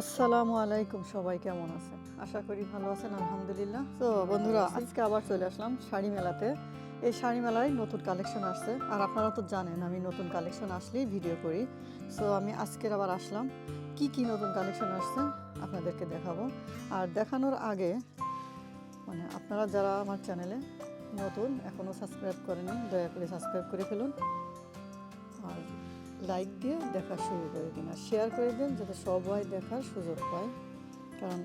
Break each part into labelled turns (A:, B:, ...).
A: আসসালামু আলাইকুম সবাই কেমন আছেন? আশা করি ভালো আছেন আলহামদুলিল্লাহ। তো বন্ধুরা আজকে আবার চলে আসলাম শাড়ি মেলাতে। এই শাড়ি মেলায় নতুন কালেকশন আসছে। আর আপনারা তো জানেন আমি নতুন কালেকশন আসলেই ভিডিও করি। সো আমি আজকের আবার আসলাম। কি কি নতুন কালেকশন আসছে আপনাদেরকে দেখাবো। আর দেখানোর আগে মানে আপনারা যারা আমার চ্যানেলে নতুন এখনও সাবস্ক্রাইব করেনি দয়া করে সাবস্ক্রাইব করে ফেলুন। লাইক দিয়ে দেখা শুরু করে দিন আর শেয়ার করে দিন যাতে সবাই দেখার সুযোগ পায়। কারণ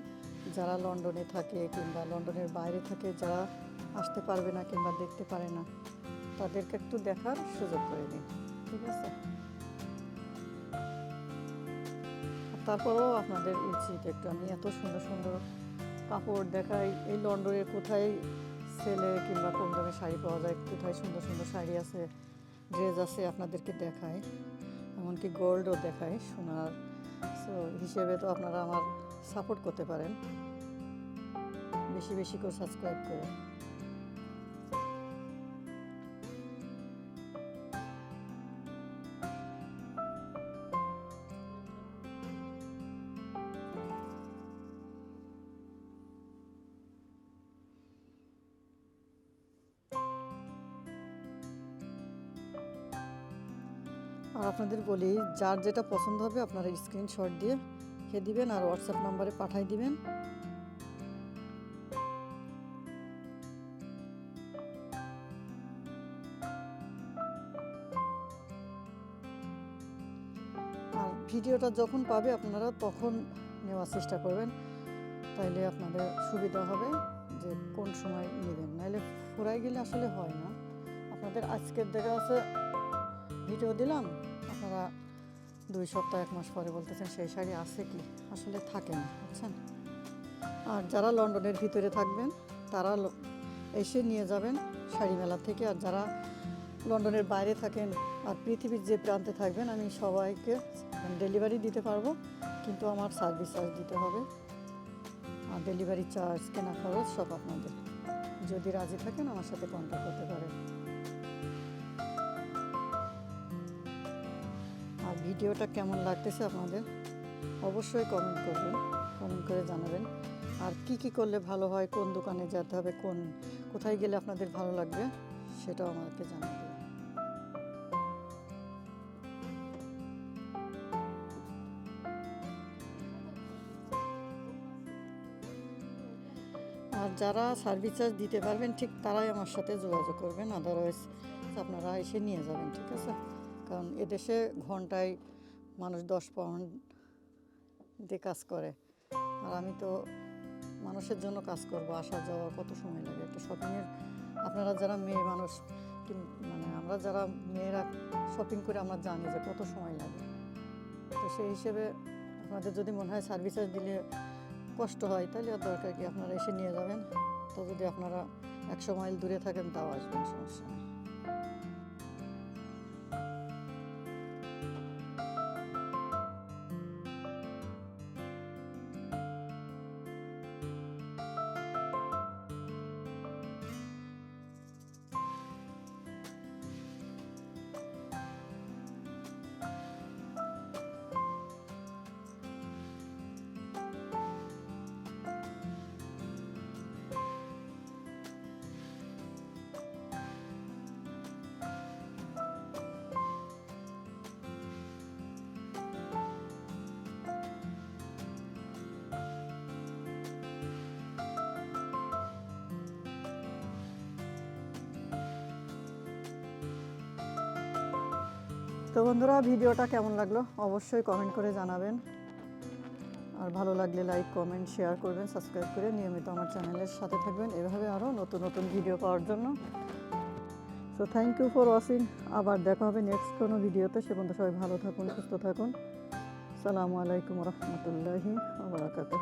A: যারা লন্ডনে থাকে কিংবা লন্ডনের বাইরে থাকে, যারা আসতে পারবে না কিংবা দেখতে পারে না, তাদেরকে একটু দেখার সুযোগ করে দিন, ঠিক আছে? তারপরেও আপনাদের উচিত একটু, আমি এত সুন্দর সুন্দর কাপড় দেখাই, এই লন্ডনে কোথায় সেলে কিংবা কোন দামে শাড়ি পাওয়া যায়, কোথায় সুন্দর সুন্দর শাড়ি আছে ড্রেস আছে, আপনাদেরকে দেখায় এমনকি গোল্ডও দেখায় সোনার। সো হিসেবে তো আপনারা আমার সাপোর্ট করতে পারেন। বেশি বেশি করে সাবস্ক্রাইব করে। আর আপনাদের বলি, যার যেটা পছন্দ হবে আপনারা স্ক্রিনশট দিয়ে রেখে দিবেন আর হোয়াটসঅ্যাপ নাম্বারে পাঠিয়ে দিবেন। আর ভিডিওটা যখন পাবে আপনারা তখন নেওয়ার চেষ্টা করবেন, তাইলে আপনাদের সুবিধা হবে যে কোন সময় নেবেন। নাহলে ফুরাই গেলে আসলে হয় না। আপনাদের আজকের দেখা আছে ভিডিও দিলাম। আপনারা দুই সপ্তাহ, এক মাস পরে বলতেছেন সেই শাড়ি আছে কি? আসলে থাকে না, বুঝছেন? আর যারা লন্ডনের ভিতরে থাকবেন, তারা এসে নিয়ে যাবেন শাড়ি মেলা থেকে। আর যারা লন্ডনের বাইরে থাকেন আর পৃথিবীর যে প্রান্তে থাকবেন, আমি সবাইকে ডেলিভারি দিতে পারব। কিন্তু আমার সার্ভিস চার্জ দিতে হবে। আর ডেলিভারি চার্জ কেনা খরচ সব আপনাদের। যদি রাজি থাকেন, আমার সাথে কন্ট্যাক্ট করতে পারেন। ভিডিওটা কেমন লাগতেছে আপনাদের? অবশ্যই কমেন্ট করবেন কমেন্ট করে জানাবেন। আর কি কি করলে ভালো হয়, কোন দোকানে যেতে হবে, কোন, কোথায় গেলে আপনাদের ভালো লাগবে, সেটাও আমাকে জানাবেন। আর যারা সার্ভিস চার্জ দিতে পারবেন, ঠিক তারাই আমার সাথে যোগাযোগ করবেন। আদারওয়াইজ আপনারা এসে নিয়ে যাবেন, ঠিক আছে? কারণ এদেশে ঘন্টায় মানুষ দশ পাউন্ড দিয়ে কাজ করে। আর আমি তো মানুষের জন্য কাজ করব আসা যাওয়া কত সময় লাগে? একটা শপিংয়ের আপনারা যারা মেয়ে মানুষ মানে আমরা যারা মেয়েরা শপিং করে আমরা জানি যে কত সময় লাগে। তো সেই হিসেবে আপনাদের যদি মনে হয় সার্ভিস চার্জ দিলে কষ্ট হয়, তাহলে আর দরকার কি? আপনারা এসে নিয়ে যাবেন। তো যদি আপনারা একশো মাইল দূরে থাকেন, তাও আসবেন, সমস্যা তো বন্ধুরা, ভিডিওটা কেমন লাগল? অবশ্যই কমেন্ট করে জানাবেন। আর ভালো লাগলে লাইক কমেন্ট শেয়ার করবেন সাবস্ক্রাইব করে নিয়মিত আমার চ্যানেলের সাথে থাকবেন। এভাবে আরও নতুন নতুন ভিডিও পাওয়ার জন্য। So thank you for watching আবার দেখা হবে নেক্সট কোনো ভিডিওতে সে পর্যন্ত সবাই ভালো থাকুন, সুস্থ থাকুন। সালামু আলাইকুম রহমতুল্লাহি আবরাকাতুহ